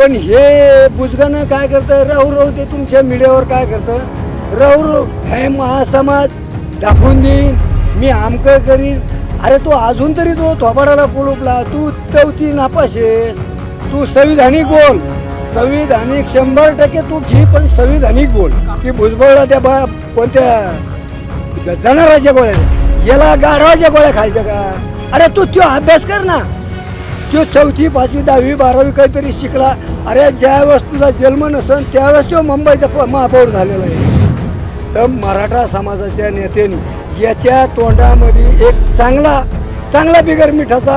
पण हे बुजगानं काय करतं? राहू राहू ते तुमच्या मीडियावर काय करतं? राहू राहू हे महासमाज दाखवून देईन मी आमकं करीन. अरे तू अजून तरी तो थोबाडाला कुलुपला तू चौथी नापाशेस तू संविधानिक बोल. संविधानिक शंभर टक्के तू घे पण संविधानिक बोल. की भुजबळला त्या बा कोणत्या ज- जनावराच्या गोळ्या याला गाढवाच्या गोळ्या खायच्या का? अरे तू तो अभ्यास कर ना. तो चौथी पाचवी दहावी बारावी काहीतरी शिकला. अरे ज्यावेळेस तुझा जन्म नसन त्यावेळेस तो मुंबईचा महापौर झालेला आहे. तर मराठा समाजाच्या नेत्यांनी याच्या तोंडामध्ये एक चांगला चांगला बिगर मिठाचा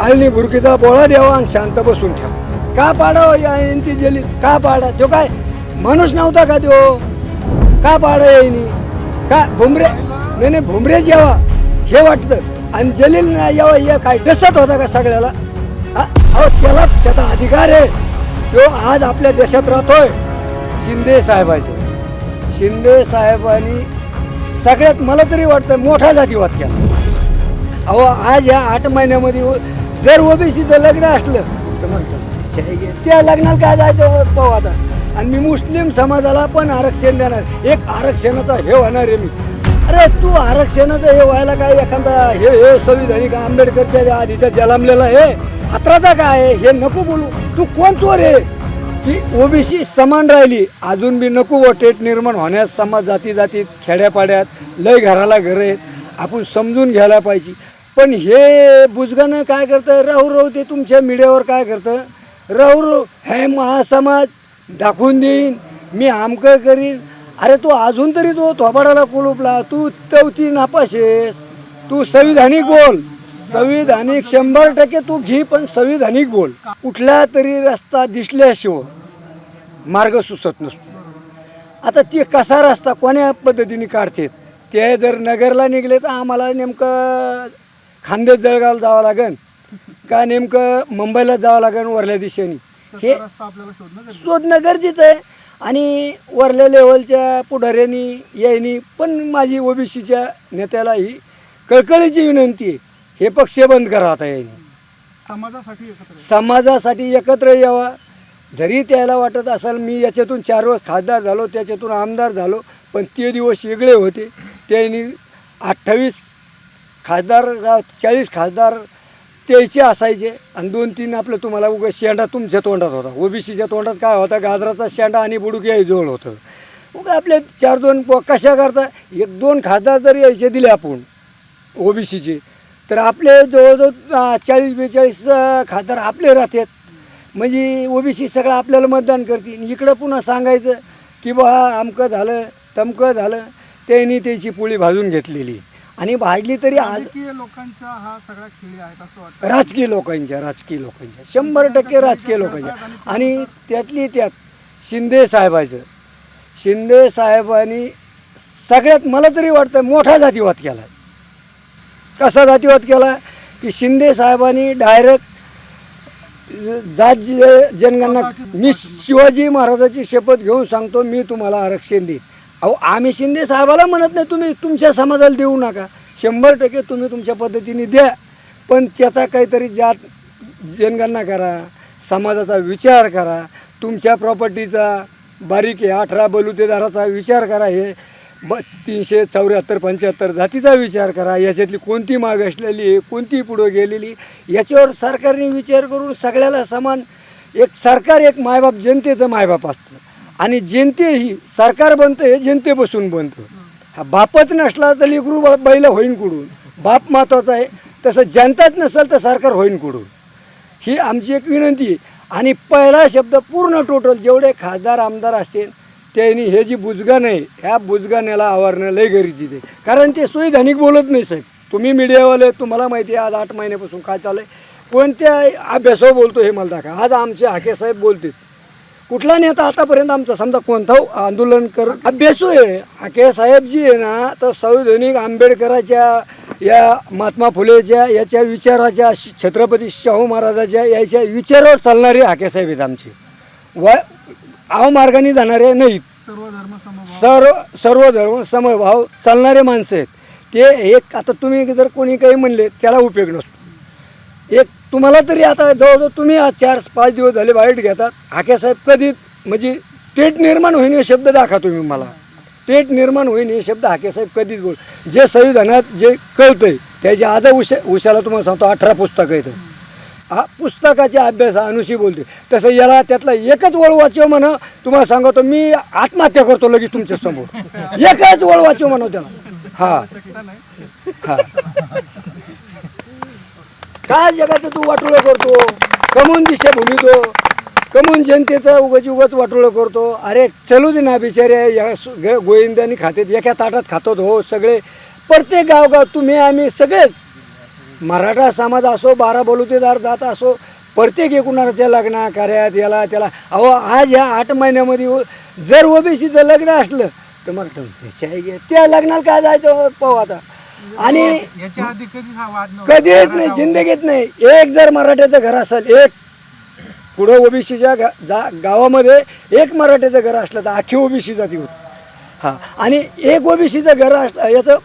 आळणी भुरकीचा बोळा द्यावा आणि शांत बसून ठेवा. का पाडावं या ती जेली? का पाडा? तो काय माणूस नव्हता का तो? का पाडा येईनी का भुमरे? नाही नाही भुमरेच यावा हे वाटतं. आणि जलील नाही यावा या काय डसत होता का सगळ्याला? अहो त्याला त्याचा अधिकार आहे. तो आज आपल्या देशात राहतोय. शिंदे साहेबाचे. शिंदे साहेबांनी सगळ्यात मला तरी वाटतं मोठा जातीवाद केला. अहो आज या आठ महिन्यामध्ये जर ओबीसीचं लग्न असलं तर म्हणतात त्या लग्नाला काय जायचं पाहू आता. आणि मी मुस्लिम समाजाला पण आरक्षण देणार. एक आरक्षणाचा हे होणार आहे मी. अरे तू आरक्षणाचं हे व्हायला काय एखादा हे हे संविधानिक आंबेडकरच्या आधीचा जलामलेला हे हात्राचा काय आहे? हे नको बोलू. तू कोण चोर आहे? की ओबीसी समान राहिली. अजून बी नको वटेट निर्माण होण्यास समाज जाती जातीत खेड्यापाड्यात लय घराला घर आहेत. आपण समजून घ्यायला पाहिजे. पण हे बुजगानं काय करतं? राहू राहू ते तुमच्या मीडियावर काय करतं? राहू राहू हे महासमाज दाखवून देईन. मी आमकं करीन. अरे तू अजून तरी तो थोबाडाला कुलुपला. तू चौथी नापाशेस तू संविधानिक बोल. संविधानिक शंभर टक्के तू घे पण संविधानिक बोल. कुठला तरी रस्ता दिसल्याशिवाय मार्ग सुचत नसतो. आता ते कसा रस्ता कोण्या पद्धतीने काढतात? ते जर नगरला निघले तर आम्हाला नेमकं खांदेत जळगावला जावं लागेल का नेमकं मुंबईला जावं लागेल वरल्या दिशेने? हे शोधणं गरजेचं आहे. आणि वरल्या लेवलच्या पुढाऱ्यांनी यांनी पण माझी ओबीसीच्या नेत्याला ही कळकळीची विनंती आहे. हे पक्ष बंद करा आता यांनी समाजासाठी एकत्र समाजासाठी एकत्र यावा. जरी त्याला वाटत असेल मी याच्यातून चार वर्ष खासदार झालो त्याच्यातून आमदार झालो पण ते दिवस वेगळे होते. त्यांनी अठ्ठावीस खासदार चाळीस खासदार त्याचे असायचे. आणि दोन तीन आपलं तुम्हाला उगा शेंडा तुमच्या तोंडात होता. ओबीसीच्या तोंडात काय होता? गाजराचा शेंडा आणि बुडूक याही जवळ होतं. मग आपले चार दोन कशा करता एक दोन खासदार जरी यायचे दिले आपण ओबीसीचे तर आपले जवळजवळ चाळीस बेचाळीस खासदार आपले राहतात. म्हणजे ओबीसी सगळं आपल्याला मतदान करतील इकडं पुन्हा सांगायचं की बा अमकं झालं तमकं झालं त्यांनी त्याची पोळी भाजून घेतलेली. आणि भाजली तरी आज राजकीय लोकांचा हा सगळा खेळ आहे असं वाटतं. राजकीय लोकांच्या राजकीय लोकांच्या. शंभर टक्के राजकीय लोकांच्या. आणि त्यातली त्यात शिंदे साहेबाचं. शिंदे साहेबांनी सगळ्यात मला तरी वाटतं मोठा जातीवाद केला कसा जातीवाद केला की शिंदे साहेबांनी डायरेक्ट जात जनगणना मी शिवाजी महाराजाची शपथ घेऊन सांगतो मी तुम्हाला आरक्षण देईन. अहो आम्ही शिंदे साहेबाला म्हणत नाही तुम्ही तुमच्या समाजाला देऊ नका. शंभर टक्के तुम्ही तुमच्या पद्धतीने द्या. पण त्याचा काहीतरी जात जनगणना करा समाजाचा विचार करा तुमच्या प्रॉपर्टीचा बारीक आहे अठरा बलुतेदाराचा विचार करा हे. ब तीनशे चौऱ्याहत्तर पंच्याहत्तर जातीचा विचार करा. याच्यातली कोणती माग असलेली आहे कोणती पुढं गेलेली याच्यावर सरकारने विचार करून सगळ्याला समान एक सरकार एक मायबाप जनतेचं मायबाप असतं. आणि जनते ही सरकार बनतं हे जनते बसून बनतं. हा बापच नसला तर लेकरू बा- बैल होईन कुडून बाप महत्त्वाचा आहे. तसं जनताच नसेल तर सरकार होईन कुडून ही आमची एक विनंती आहे. आणि पहिला शब्द पूर्ण टोटल जेवढे खासदार आमदार असतील त्यांनी हे जी बुजगान आहे ह्या बुजगाण्याला आवरणं लय गरजेचं आहे. कारण ते संविधानिक बोलत नाही साहेब. तुम्ही मीडियावाले तुम्हाला माहिती आहे आज आठ महिन्यापासून काय चाललं आहे कोणत्या अभ्यासावर बोलतो हे मला दाखवा. आज आमचे हाके साहेब बोलतात कुठला नेता आतापर्यंत आमचा समजा कोणता आंदोलन कर अभ्यासू आहे हाके साहेब जी आहे ना तर संविधानिक आंबेडकराच्या या महात्मा फुलेच्या याच्या विचाराच्या छत्रपती शाहू महाराजाच्या याच्या विचारावर चालणारे हाके साहेब आहेत आमचे. व अवमार्गाने जाणारे नाहीत. सर्व धर्म सर्व सर्व धर्म समभाव चालणारे माणसं आहेत. ते एक आता तुम्ही जर कोणी काही म्हणले त्याला उपयोग नसतो. एक तुम्हाला तरी आता जवळजवळ तुम्ही आज चार पाच दिवस झाले वाईट घेतात. हाकेसाहेब कधी म्हणजे टेट निर्माण होईन हे शब्द दाखवा तुम्ही मला. टेट निर्माण होईन हे शब्द हाकेसाहेब कधीच बोल जे संविधानात जे कळतंय त्याच्या आता उशा उशाला तुम्हाला सांगतो अठरा पुस्तकं येतं हा पुस्तकाच्या अभ्यास अनुशी बोलते तसं याला त्यातला एकच वळ वाचव म्हणा तुम्हाला सांगतो मी आत्महत्या करतो लगेच तुमच्यासमोर. एकच वळ वाचव म्हणा त्याला. हा. हा. काय जगाचं तू वाटोळं करतो? कमून दिशा भूमितो. कमून जनतेचं उगाच उगाच वाटोळं करतो. अरे चलू दे ना बिचारे या गोविंदानी खातेत एका ताटात खातो हो सगळे. प्रत्येक गावगाव तुम्ही आम्ही सगळेच मराठा समाज असो बारा बलुतेदार जात असो प्रत्येक एकूणाच्या लग्ना कार्यात याला त्याला. अहो आज ह्या आठ महिन्यामध्ये जर ओबीसीचं लग्न असलं तर मराठा ह्याच्या आई गे- त्या लग्नाला काय जायचं पाहू आता. आणि हा कधीच नाही जिंदगीत नाही. एक जर मराठ्याचं घर असेल एक पुढं ओबीसीच्या गा जा गावामध्ये एक मराठ्याचं घर असलं तर अख्खी ओबीसी जाती होती. हां. आणि एक ओबीसीचं घर असलं याचं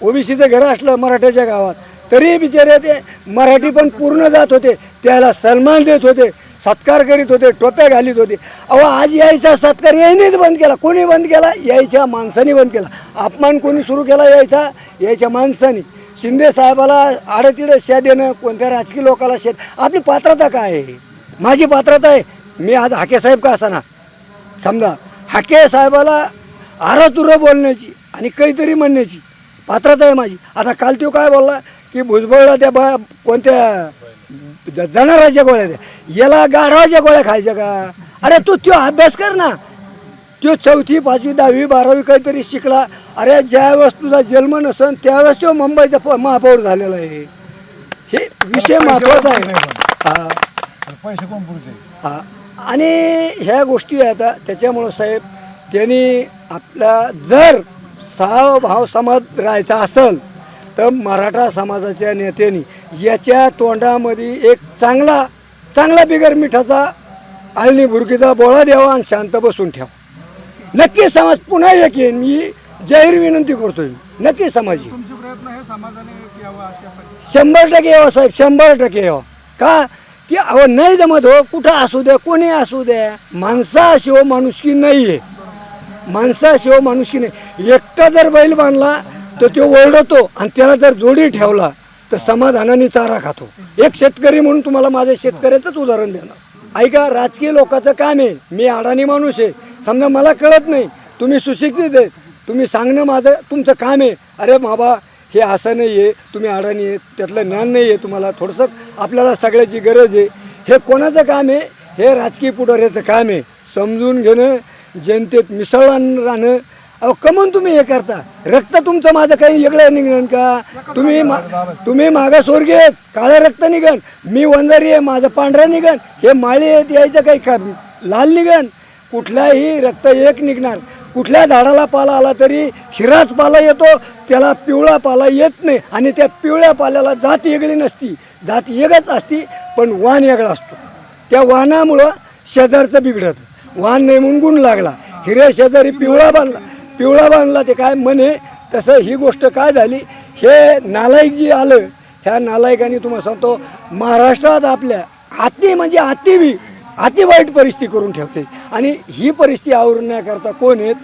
ओबीसीचं घर असलं मराठ्याच्या गावात तरी बिचारे ते मराठी पण पूर्ण जात होते. त्याला सन्मान देत होते. सत्कार करीत होते. टोप्या घालीत होते. अहो आज यायचा सत्कार यायनेच बंद केला. कोणी बंद केला? यायच्या माणसाने बंद केला. अपमान कोणी सुरू केला यायचा? यायच्या माणसाने. शिंदे साहेबाला आडतिडं शेत देणं कोणत्या राजकीय लोकाला शेत आपली पात्रता काय आहे? माझी पात्रता आहे. मी आज हाके साहेब का असाना? समजा हाके साहेबाला आरातुरं बोलण्याची आणि काहीतरी म्हणण्याची. पात्रता आहे माझी. आता काल तो काय बोलला की भुजबळला त्या बा कोणत्या जनावराच्या गोळ्या द्या. याला गाढवाच्या गोळ्या खायच्या का? अरे तू तो अभ्यास कर ना. तो चौथी पाचवी दहावी बारावी काहीतरी शिकला. अरे ज्यावेळेस तुझा जन्म नसन त्यावेळेस तो मुंबईचा महापौर झालेला आहे. हे विषय महत्त्वाचा आहे. हा. आणि ह्या गोष्टी आहेत आता त्याच्यामुळं साहेब त्यांनी आपला जर भाव समाज राहायचा असेल तर मराठा समाजाच्या नेत्यांनी याच्या तोंडामध्ये एक चांगला चांगला बिगर मिठाचा आळणी भुरकीचा बोळा द्यावा आणि शांत बसून ठेवा. नक्की समाज पुन्हा एक येईन. मी जाहीर विनंती करतोय. नक्की समाज हे शंभर टक्के यावं साहेब. शंभर टक्के यावं. का? की अहो नाही जमत हो. कुठं असू द्या कोणी असू द्या. माणसाशिवाय माणुसकी नाही आहे माणसाशिवाय माणुसकी नाही. एकटा जर बैल बांधला तर तो ओरडतो आणि त्याला जर जोडी ठेवला तर समाधानाने चारा खातो. एक शेतकरी म्हणून तुम्हाला माझ्या शेतकऱ्याचंच उदाहरण देणार. ऐका राजकीय लोकांचं काम आहे. मी अडाणी माणूस आहे. समजा मला कळत नाही. तुम्ही सुशिक्षित आहे. तुम्ही सांगणं माझं तुमचं काम आहे. अरे बाबा हे असं नाही आहे तुम्ही अडाणी आहे. त्यातलं ज्ञान नाही आहे तुम्हाला. थोडंसं आपल्याला सगळ्याची गरज आहे. हे कोणाचं काम आहे? हे राजकीय पुढाऱ्याचं काम आहे. समजून घेणं जनतेत मिसळून राहणं अहो कमून तुम्ही हे करता. रक्त तुमचं माझं काही वेगळं निघणार का? तुम्ही मा तुम्ही मागासवर्गीय स्वर्गीय काळं रक्त निघण. मी वंजारी आहे माझं पांढरं निघण. हे माळी आहेत यायचं काही का लाल निघण. कुठलाही रक्त एक निघणार. कुठल्या झाडाला पाला आला तरी हिराच पाला येतो. त्याला पिवळा पाला येत नाही. आणि त्या पिवळ्या पाल्याला जात वेगळी नसती. जात एकच असती पण वाण वेगळा असतो. त्या वाहनामुळं शेजारचं बिघडतं. वाहन नाही म्हणून गुण लागला. हिऱ्या शेजारी पिवळा बांधला. पिवळा बांधला ते काय म्हणे तसं ही गोष्ट काय झाली? हे नालायक जी आलं ह्या नालायकाने तुम्हाला सांगतो महाराष्ट्रात आपल्या अति म्हणजे अतिबी अति वाईट परिस्थिती करून ठेवते. आणि ही परिस्थिती आवरण्याकरता कोण आहेत?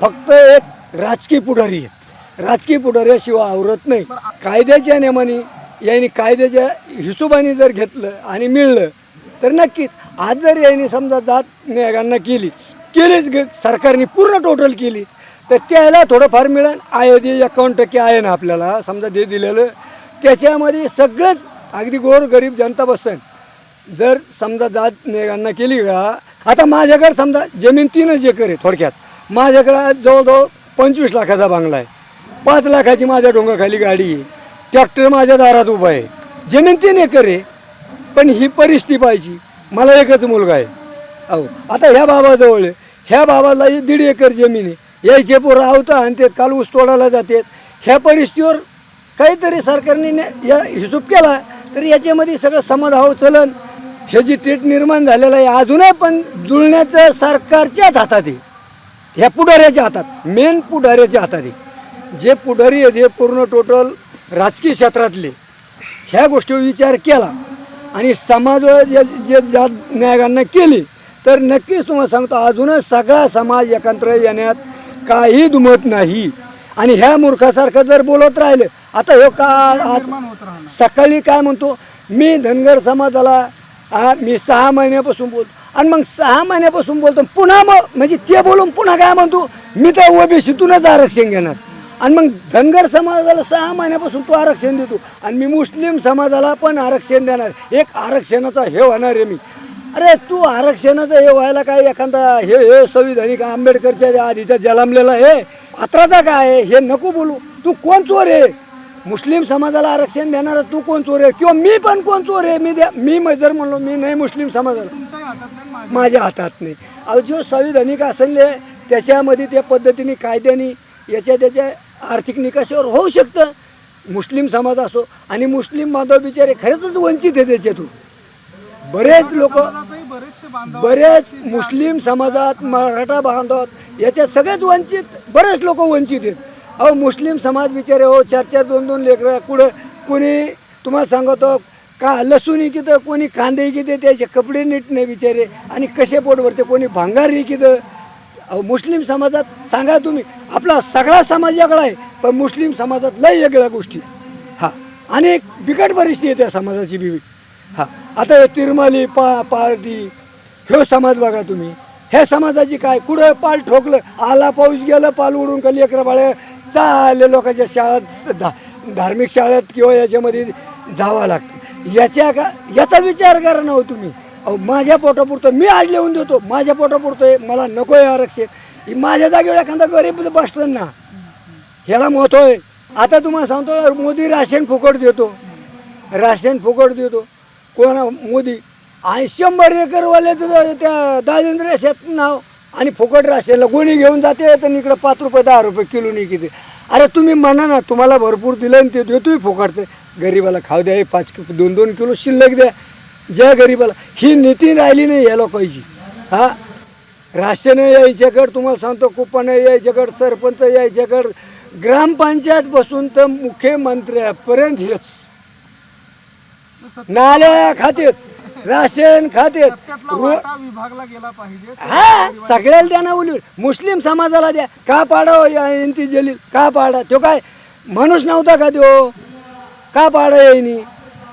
फक्त एक राजकीय पुढारी आहेत. राजकीय पुढाऱ्याशिवाय आवरत नाही. कायद्याच्या नियमाने यांनी कायद्याच्या हिशोबाने जर घेतलं आणि मिळलं तर नक्कीच आज जर यांनी समजा जात नियागांना केलीच. केलीच ग सरकारने पूर्ण टोटल केलीच. तर त्याला थोडंफार मिळेल. आहे ते एकावन्न टक्के आहे ना आपल्याला. समजा ते दिलेलं. त्याच्यामध्ये सगळंच अगदी गोर गरीब जनता बसन. जर समजा जात नियमांना केली का आता माझ्याकडे समजा जमीन तीनच एकर आहे थोडक्यात. माझ्याकडे जवळजवळ पंचवीस लाखाचा बांगला आहे. पाच लाखाची माझ्या डोंगाखाली गाडी आहे. ट्रॅक्टर माझ्या दारात उभा आहे. जमीन तीन एकर आहे. पण ही परिस्थिती पाहिजे. मला एकच मुलगा आहे. अहो आता ह्या बाबाजवळ आहे. ह्या बाबाला दीड एकर जमीन आहे. यायचे पोरं आवता आणि ते काल ऊस तोडायला जातात. ह्या परिस्थितीवर काहीतरी सरकारने या हिशोब केला तर याच्यामध्ये सगळं समाधाव चलन. हे जी टेट निर्माण झालेलं आहे अजूनही पण जुळण्याचं सरकारच्याच हातात आहे. ह्या पुढाऱ्याच्या हातात मेन पुढाऱ्याच्या हातात आहे. जे पुढारी आहेत हे पूर्ण टोटल राजकीय क्षेत्रातले. ह्या गोष्टीवर विचार केला. आणि समाज जे जे जात न्यायानं केली तर नक्कीच तुम्हाला सांगतो अजूनच सगळा समाज एकत्र येण्यात काही दुमत नाही. आणि ह्या मूर्खासारखं जर बोलत राहिलं आता हे का आज सकाळी काय म्हणतो मी धनगर समाजाला आ, मी सहा महिन्यापासून बोलतो आणि मग सहा महिन्यापासून बोलतो पुन्हा मग म्हणजे ते बोलून पुन्हा काय म्हणतो मी तर ओबीसीतूनच आरक्षण घेणार. आणि मग धनगर समाजाला सहा महिन्यापासून तू आरक्षण देतो. आणि मी मुस्लिम समाजाला पण आरक्षण देणार. एक आरक्षणाचा हे होणार आहे मी. अरे तू आरक्षणाचं हे व्हायला काय एखादा हे हे संविधानिक आंबेडकरच्या आधीचा जलामलेला हे पात्राचा काय आहे हे नको बोलू. तू कोण चोर आहे? मुस्लिम समाजाला आरक्षण देणारा तू कोण चोर आहे? किंवा मी पण कोण चोर आहे? मी द्या मी जर म्हणलो मी नाही मुस्लिम समाजाला. माझ्या माझ्या हातात नाही. अहो जो संविधानिक असले त्याच्यामध्ये त्या पद्धतीने कायद्याने याच्या त्याच्या आर्थिक निकषावर होऊ शकतं. मुस्लिम समाज असो आणि मुस्लिम बांधव बिचारे खरंच वंचित आहे त्याच्यातून बरेच लोक बरेच मुस्लिम समाजात मराठा बांधवात याच्यात सगळेच वंचित बरेच लोक वंचित आहेत. अहो मुस्लिम समाज बिचारे हो चार चार दोन दोन लेकरं कुठं कोणी तुम्हाला सांगतो का लसूण इकितं कोणी कांदे इकिते त्याचे कपडे नीट नाही बिचारे आणि कसे पोट भरते कोणी भांगार इकितं. मुस्लिम समाजात सांगा तुम्ही आपला सगळा समाज वेगळा आहे पण मुस्लिम समाजात लय वेगळ्या गोष्टी हां हा आणि एक बिकट परिस्थिती आहे त्या समाजाची बिबी हा आता तिरमली तिरमाली पा पारदी ह्यो समाज बघा तुम्ही. ह्या समाजाची काय कुठं पाल ठोकलं आला पाऊस गेलं पाल उडून का लेकरं बाळ चालले लोकांच्या शाळेत धा धार्मिक शाळेत किंवा याच्यामध्ये जावं लागतं. याच्या का याचा विचार करा ना हो तुम्ही. अहो माझ्या पोटापुरतं मी आज लिहून देतो माझ्या पोटापुरतं आहे मला नको आहे आरक्षण. ही माझ्या जागेवर एखादा गरीब बसतो ना ह्याला महत्त्व आहे. आता तुम्हाला सांगतो मोदी राशन फुकट देतो. राशन फुकट देतो. कोण मोदी. आणि शंभर एकरवाले त्या दाजेंद्र शेत नाव आणि फुकट राशनला कोणी घेऊन जाते तर इकडं पाच रुपये दहा रुपये किलो नाही किती. अरे तुम्ही म्हणा ना तुम्हाला भरपूर दिलं आणि ते देतोय फुकटचं गरीबाला खाऊ द्या हे पाच दोन दोन किलो शिल्लक द्या. ज्या गरीबाला. ही नीती राहिली नाही या लोकांची. हा? राशन यायच्याकडं तुम्हाला सांगतो कुपन यायच्याकडं सरपंच यायच्याकडं ग्रामपंचायत बसून तर मुख्यमंत्र्यापर्यंत हेच. नाल्या खातेत राशन खातेत. विभागला गेला पाहिजे. हा सगळ्याला द्या ना उलट मुस्लिम समाजाला द्या. का पाडा यांती जलील? का पाडा? तो काय? माणूस नव्हता का तो? का पाडा येईनी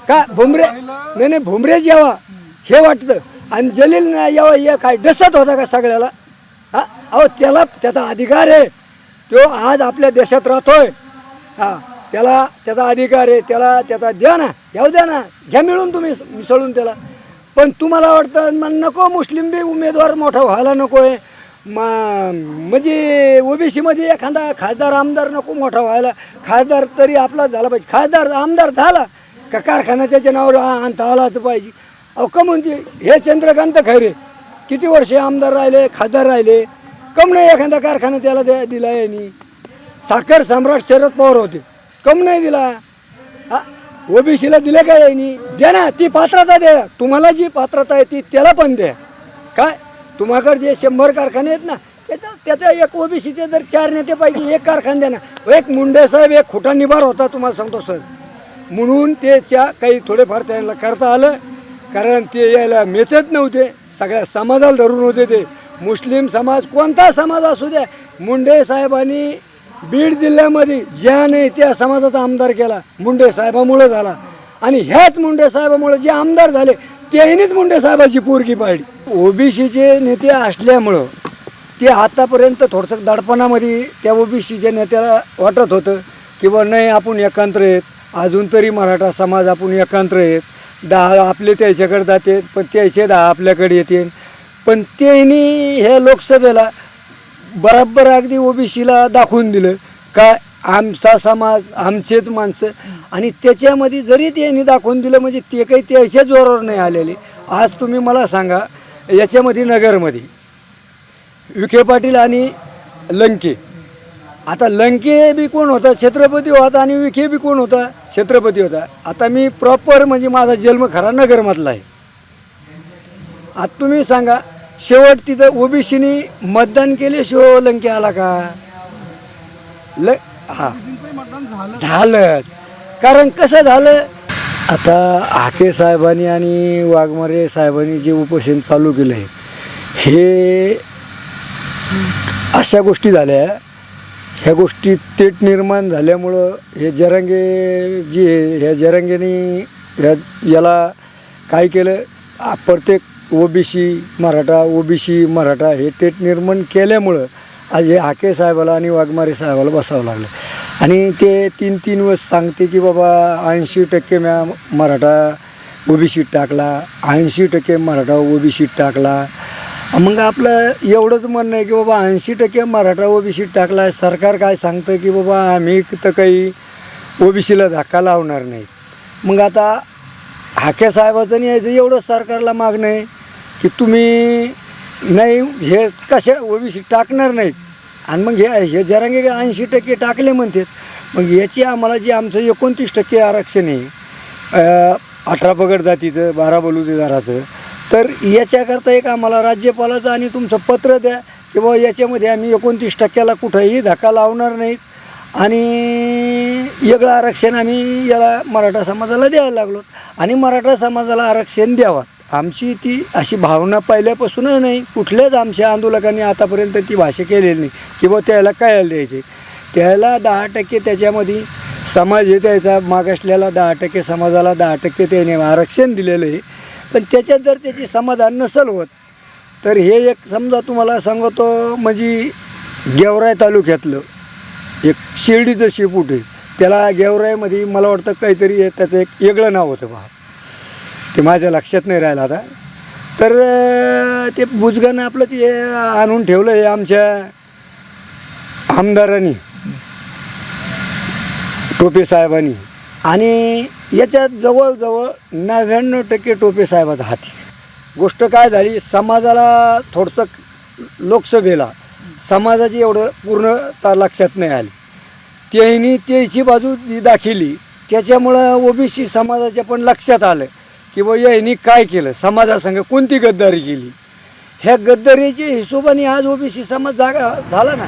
का भुमरे? नाही नाही भुमरेच यावा. हे वाटतं. आणि जलील ना यावा या काय डसत होता का सगळ्याला? हा? अहो त्याला त्याचा अधिकार आहे. तो आज आपल्या देशात राहतोय. हा त्याला त्याचा अधिकार आहे. त्याला त्याचा द्या ना. घ्याऊ द्या ना. घ्या मिळून तुम्ही मिसळून त्याला. पण तुम्हाला वाटतं मग नको मुस्लिम बी उमेदवार मोठा व्हायला नको आहे म्हणजे ओबीसीमध्ये एखादा खासदार आमदार नको मोठा व्हायला. खासदार तरी आपला झाला पाहिजे. खासदार आमदार झाला. का कारखाना त्याच्या नावावर आ- आणता आलाच पाहिजे. अहो का म्हणते हे चंद्रकांत खैरे किती वर्ष आमदार राहिले खासदार राहिले कम नाही एखादा कारखाना त्याला द्या दिला यांनी. साखर सम्राट शरद पवार होते कम नाही दिला. हा ओबीसीला दिलं काय यांनी? द्या ना ती पात्रता द्या. तुम्हाला जी पात्रता आहे ती त्याला पण द्या. काय? तुम्हाकडे जे शंभर कारखाने आहेत ना त्याचा त्याचा एक ओबीसीचे जर चार नेते पाहिजे एक कारखाना द्या ना. एक मुंडे साहेब एक खोटा निभार होता तुम्हाला सांगतो सर. म्हणून त्याच्या काही थोडेफार त्यांना करता आलं. कारण ते यायला मेचत नव्हते. सगळ्या समाजाला धरून होते ते. मुस्लिम समाज कोणता समाज असू द्या मुंडे साहेबांनी बीड जिल्ह्यामध्ये ज्याने त्या समाजाचा आमदार केला मुंडे साहेबामुळं झाला. आणि ह्याच मुंडे साहेबामुळे जे आमदार झाले त्यांनीच मुंडे साहेबाची पोरगी पाडली. ओबीसीचे नेते असल्यामुळं ते आतापर्यंत थोडंसं दडपणामध्ये त्या ओबीसीच्या नेत्याला वाटत होतं की बा नाही आपण एकांत्र आहेत. अजून तरी मराठा समाज आपण एकांत्र आहेत दहा आपले त्याच्याकडे जाते पण त्याचे दहा आपल्याकडे येते. पण त्यांनी ह्या लोकसभेला बराबर अगदी ओबीसीला दाखवून दिलं काय आमचा समाज आमचेच माणसं आणि त्याच्यामध्ये जरी त्यांनी दाखवून दिलं म्हणजे ते काही त्याच्या जोरावर नाही आलेले. आज तुम्ही मला सांगा याच्यामध्ये नगरमध्ये विखे पाटील आणि लंके आता लंके बी कोण होता? छत्रपती होता आणि विखे बी कोण होता? छत्रपती होता. आता मी प्रॉपर म्हणजे माझा जन्म खरा नगरमधला आहे. आता तुम्ही सांगा शेवट तिथं ओबीसीनी मतदान केले शो लंके आला का? ल हा. झालंच. कारण कसं झालं? आता हाके साहेबांनी आणि वाघमारे साहेबांनी जे उपोषण चालू केलं आहे हे अशा गोष्टी झाल्या. ह्या गोष्टी तेट निर्माण झाल्यामुळं हे जरांगे जी ह्या जरांगेने ह्या याला काय केलं? आ, प्रत्येक ओबीसी मराठा ओबीसी मराठा हे टेट निर्माण केल्यामुळं आज हे हाके साहेबाला आणि वाघमारे साहेबाला बसावं लागलं. आणि ते तीन तीन वर्ष सांगते की बाबा ऐंशी टक्के म्या मराठा ओबीसीत टाकला ऐंशी टक्के मराठा ओबीसीत टाकला. मग आपलं एवढंच म्हणणं आहे की बाबा ऐंशी टक्के मराठा ओबीसीत टाकला आहे. सरकार काय सांगतं की बाबा आम्ही तर काही ओबीसीला धक्का लावणार नाही. मग आता हाके साहेबाचं यायचं एवढंच सरकारला मागणं आहे की तुम्ही नाही हे कशा ओबीसी टाकणार नाहीत. आणि मग हे हे जरांगे ऐंशी टक्के टाकले म्हणतात मग याची आम्हाला जे आमचं एकोणतीस टक्के आरक्षण आहे अठरा पगड जातीचं बारा बलुतेदाराचं तर याच्याकरता एक आम्हाला राज्यपालाचं आणि तुमचं पत्र द्या की बाबा याच्यामध्ये आम्ही एकोणतीस टक्क्याला कुठंही धक्का लावणार नाहीत. आणि वेगळं आरक्षण आम्ही याला मराठा समाजाला द्यायला लागलो. आणि मराठा समाजाला आरक्षण द्यावा. आमची ती अशी भावना पहिल्यापासूनच नाही. कुठल्याच आमच्या आंदोलकांनी आतापर्यंत ती भाषा केलेली नाही. की बा त्याला कळायला द्यायचे. त्याला दहा टक्के त्याच्यामध्ये समाज हे त्याचा मागासलेला दहा टक्के समाजाला दहा टक्के त्याने आरक्षण दिलेलं आहे. पण त्याच्यात जर त्याची समाधान नसल होत तर हे एक समजा तुम्हाला सांगतो म्हणजे गेवराय तालुक्यातलं एक शिर्डीचं शेपूट आहे. त्याला गेवरायमध्ये मला वाटतं काहीतरी हे त्याचं एक वेगळं नाव होतं बा. ते माझ्या लक्षात नाही राहिलं आता. तर ते बुजगानं आपलं ते आणून ठेवलं हे आमच्या आमदारांनी टोपे साहेबांनी. आणि याच्यात जवळजवळ नव्याण्णव टक्के टोपे साहेबाचा हाती गोष्ट काय झाली समाजाला थोडंसं लोकसभेला समाजाची एवढं पूर्णता लक्षात नाही आली. त्यांनी त्याची बाजू जी दाखिली त्याच्यामुळं ओबीसी समाजाच्या पण लक्षात आलं की बा यांनी काय केलं समाजासंग कोणती गद्दारी केली. ह्या गद्दारीच्या हिशोबाने आज ओबीसी समाज जागा झाला ना.